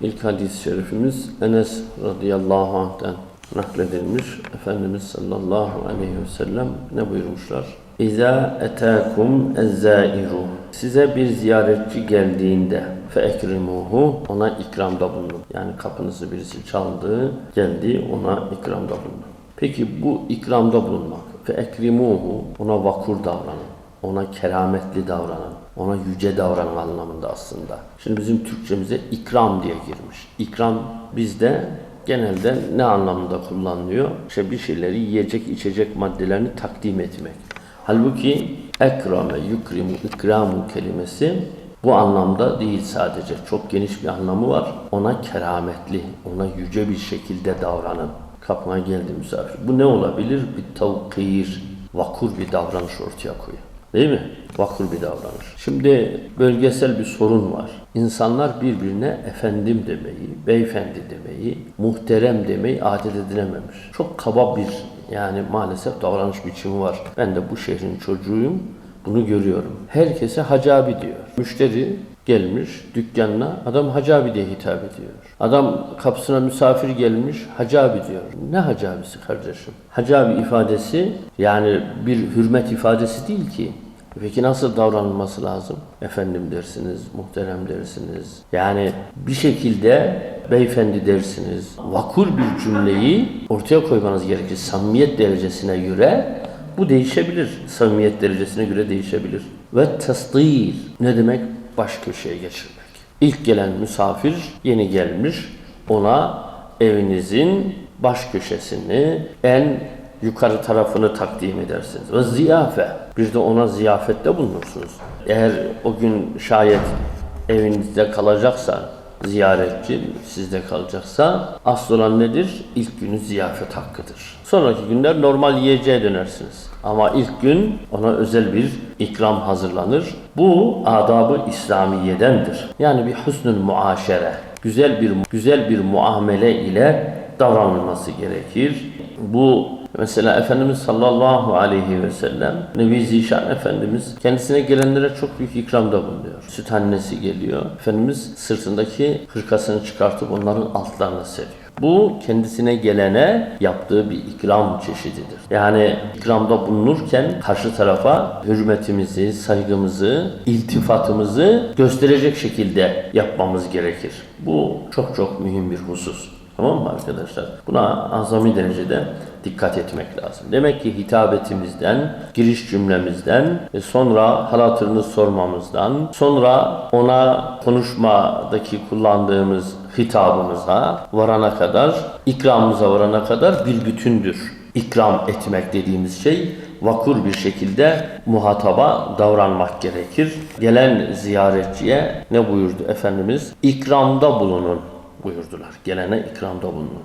İlk hadis-i şerifimiz Enes radıyallahu anh'ten nakledilmiş. Efendimiz sallallahu aleyhi ve sellem ne buyurmuşlar? İza etâkum ezzâiru. Size bir ziyaretçi geldiğinde fe ekrimuhu ona ikramda bulunun. Yani kapınızı birisi çaldı, geldi ona ikramda bulunun. Peki bu ikramda bulunmak fe ekrimuhu ona vakur davranın. Ona kerametli davranın. Ona yüce davranın anlamında aslında. Şimdi bizim Türkçemize ikram diye girmiş. İkram bizde genelde ne anlamında kullanılıyor? İşte bir şeyleri yiyecek içecek maddelerini takdim etmek. Halbuki ekrame yukrimu ikramu kelimesi bu anlamda değil sadece. Çok geniş bir anlamı var. Ona kerametli, ona yüce bir şekilde davranın. Kapına geldi misafir. Bu ne olabilir? Bir tavkir, vakur bir davranış ortaya koyuyor. Değil mi? Vakur bir davranış. Şimdi bölgesel bir sorun var. İnsanlar birbirine efendim demeyi, beyefendi demeyi, muhterem demeyi adet edinememiş. Çok kaba bir yani maalesef davranış biçimi var. Ben de bu şehrin çocuğuyum. Bunu görüyorum. Herkese hacı abi diyor. Müşteri gelmiş dükkanına adam hacı abi diye hitap ediyor. Adam kapısına misafir gelmiş hacı abi diyor. Ne hacı abisi kardeşim? Hacı abi ifadesi yani bir hürmet ifadesi değil ki. Peki nasıl davranılması lazım? Efendim dersiniz, muhterem dersiniz. Yani bir şekilde beyefendi dersiniz. Vakur bir cümleyi ortaya koymanız gerekir. Samimiyet derecesine göre bu değişebilir. Samimiyet derecesine göre değişebilir. Ve tasdil ne demek? Baş köşeye geçirmek. İlk gelen misafir yeni gelmiş. Ona evinizin baş köşesini en yukarı tarafını takdim edersiniz. Ve ziyafe. Bir de ona ziyafette bulunursunuz. Eğer o gün şayet evinizde kalacaksa ziyaretçi sizde kalacaksa asıl olan nedir? İlk günü ziyafet hakkıdır. Sonraki günler normal yiyeceğe dönersiniz. Ama ilk gün ona özel bir ikram hazırlanır. Bu adabı İslamiyedendir. Yani bir husnül muaşere, güzel bir güzel bir muamele ile davranılması gerekir. Bu mesela Efendimiz sallallahu aleyhi ve sellem Nebi Zişan Efendimiz kendisine gelenlere çok büyük ikramda bulunuyor. Süt annesi geliyor. Efendimiz sırtındaki hırkasını çıkartıp onların altlarına seriyor. Bu kendisine gelene yaptığı bir ikram çeşididir. Yani ikramda bulunurken karşı tarafa hürmetimizi, saygımızı, iltifatımızı gösterecek şekilde yapmamız gerekir. Bu çok çok mühim bir husus. Tamam mı arkadaşlar? Buna azami derecede dikkat etmek lazım. Demek ki hitabetimizden, giriş cümlemizden, sonra hal sormamızdan, sonra ona konuşmadaki kullandığımız hitabımıza varana kadar, ikramımıza varana kadar bir bütündür. İkram etmek dediğimiz şey vakur bir şekilde muhataba davranmak gerekir. Gelen ziyaretçiye ne buyurdu Efendimiz? İkramda bulunun buyurdular. Gelene ikramda bulunun.